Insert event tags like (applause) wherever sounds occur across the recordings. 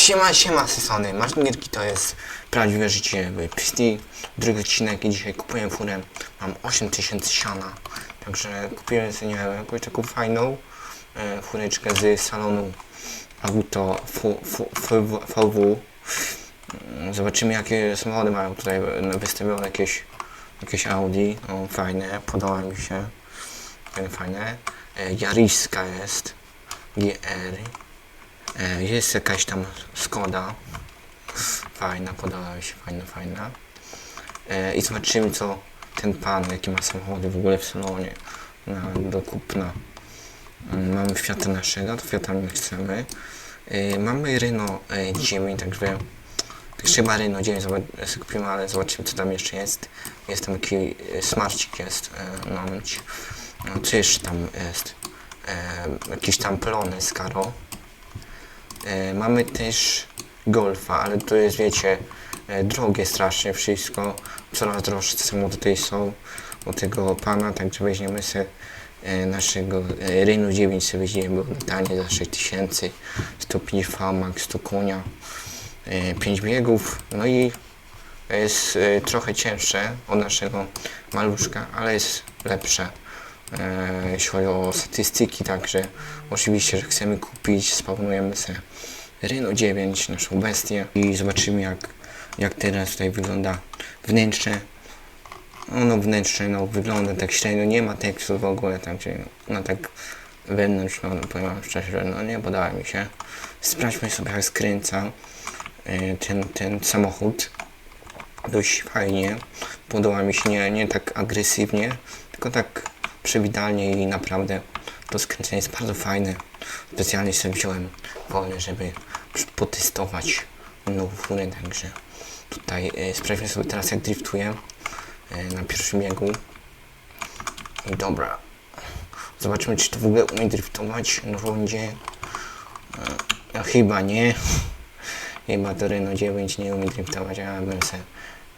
Siema, siema, Sysony. Martin Gierki to jest prawdziwe życie w Pisti. Drugi odcinek i dzisiaj kupuję furę. Mam 8000 siana. Także kupiłem sobie, nie wiem, jakąś taką fajną e, fureczkę z salonu Auto VW. Mm, Zobaczymy jakie samochody mają tutaj wystawione jakieś, jakieś Audi. O, fajne, podoba mi się. Fajne. E, Jariska jest. GR. E, Jest jakaś tam Skoda. Fajna, podoba mi się, fajna, fajna. E, I zobaczymy co ten pan, jaki ma samochody w ogóle w salonie na, do kupna. Mm, Mamy Fiata naszego, to Fiata my chcemy. E, Mamy Renault e, 9, także tak chyba Renault 9 zobac- sobie kupimy, ale zobaczymy co tam jeszcze jest. Jest tam taki smarcik jest, e, no, no czyż tam jest. Jakieś tam plony z Karo. E, mamy też Golfa, ale to jest, wiecie, e, drogie strasznie wszystko. Coraz droższe samochody są u tego pana, także weźmiemy sobie e, naszego Renault 9 sobie weźmiemy, bo tanie za 6000, 105 VMAX, 100 konia, e, 5 biegów, no i jest trochę cięższe od naszego maluszka, ale jest lepsze jeśli chodzi o statystyki, także oczywiście, że chcemy kupić, spawnujemy sobie Renault 9, naszą bestię i zobaczymy jak, jak teraz tutaj wygląda wnętrze. No, no wnętrze no, wygląda tak średnio, nie ma tekstu w ogóle, także no tak wewnątrz, no, no powiem szczerze, no nie podoba mi się. Sprawdźmy sobie jak skręca e, ten, ten samochód dość fajnie. Podoba mi się nie, nie tak agresywnie, tylko tak przewidalnie i naprawdę to skręcenie jest bardzo fajne. Specjalnie sobie wziąłem wolne, żeby potestować nową furę, także tutaj e, sprawdźmy sobie teraz jak driftuję e, na pierwszym biegu. I dobra. Zobaczymy czy to w ogóle umie driftować na rundzie. E, chyba nie. (laughs) Chyba to Renault 9 nie umie driftować, a bym,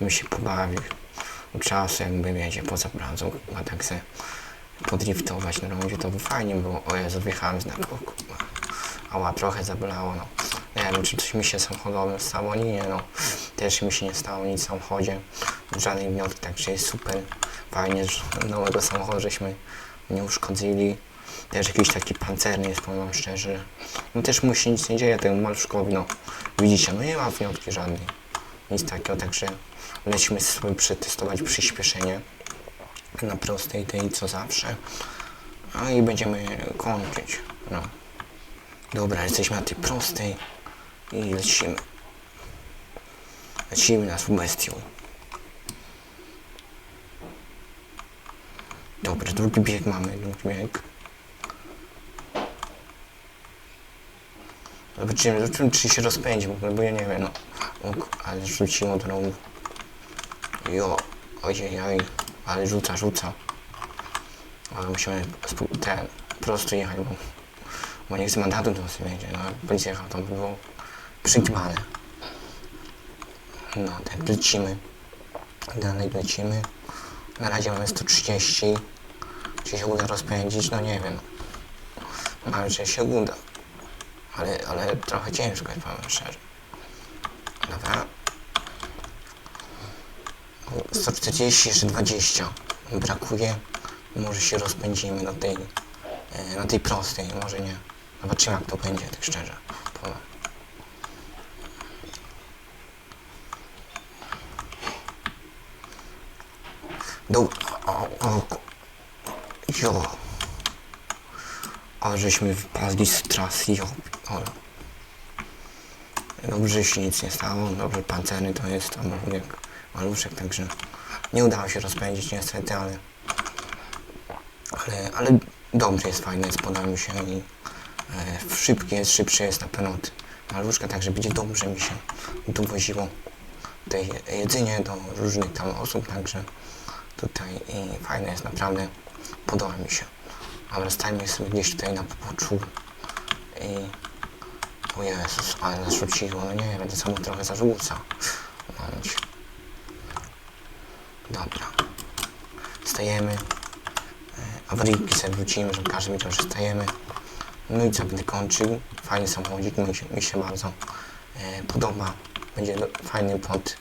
bym się pobawił. Czasu jakby wiecie, poza pracą, a tak se podriftować na rondzie, to by fajnie było. O Jezu, wjechałem z narkoku. Ała, trochę zabolało, no. Nie wiem, czy coś mi się samochodowym stało, nie, no. Też mi się nie stało nic w samochodzie. Żadnej wnioski, także jest super. Fajnie, że nowego samochodu żeśmy nie uszkodzili. Też jakiś taki pancerny jest, powiem szczerze. No też mu się nic nie dzieje temu maluszkowi, no. Widzicie, no nie ma wnioski żadnej. Nic takiego, także lecimy sobie przetestować przyspieszenie na prostej tej co zawsze. A i będziemy kończyć. No. Dobra, jesteśmy na tej prostej i lecimy. Lecimy na bestią. Dobra, drugi bieg mamy, drugi bieg. Zobaczymy, zobaczymy czy się rozpędzi bo ja nie wiem, no. O, ale rzuciło do rowu. Jo, ojej, oj, ale rzuca, rzuca. Ale musimy ten, prosto jechać, bo, bo nie chcę mandatu do nas będzie. No, policja jechał, to by było przygmane. No, tak lecimy. Dalej lecimy. Na razie mamy 130. Czy się uda rozpędzić? No nie wiem. Mam, że się uda. Ale, ale trochę ciężko jest, powiem szczerze. Dobra. 140, jeszcze 20 brakuje. Może się rozpędzimy na tej, e, na tej prostej, może nie. Zobaczymy jak to będzie, tak szczerze. Do, o, o, jo. Ale żeśmy wypadli z trasy, jo. O. Dobrze, się nic nie stało, dobrze pancerny to jest tam jak maluszek, także nie udało się rozpędzić niestety, ale ale, ale dobrze jest, fajne jest, podoba mi się i e, szybki jest, szybszy jest na pewno od maluszka, także będzie dobrze mi się dowoziło tej jedzenie do różnych tam osób, także tutaj i fajne jest naprawdę, podoba mi się. Ale stańmy sobie gdzieś tutaj na poboczu i o Jezus, ale zarzuciło, no nie to samo trochę zarzuca. Momencik. Dobra. Stajemy. E, Awaryjki sobie wrócimy, żeby każdy wiedział, że stajemy. No i co, będę kończył. Fajny samochodzik, mi się, mi się bardzo e, podoba. Będzie fajny pod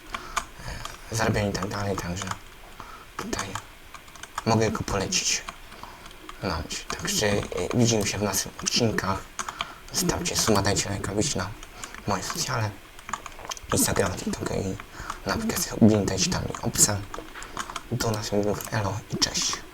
e, zarabianie i tak dalej, także tutaj mogę go polecić. No, także widzimy się w następnych odcinkach. Zostawcie suma, dajcie lajka, wyjść na moje socjale. Instagram, TikTok i na aplikację Blind, dajcie tam mi obca. Do następnych elo i cześć.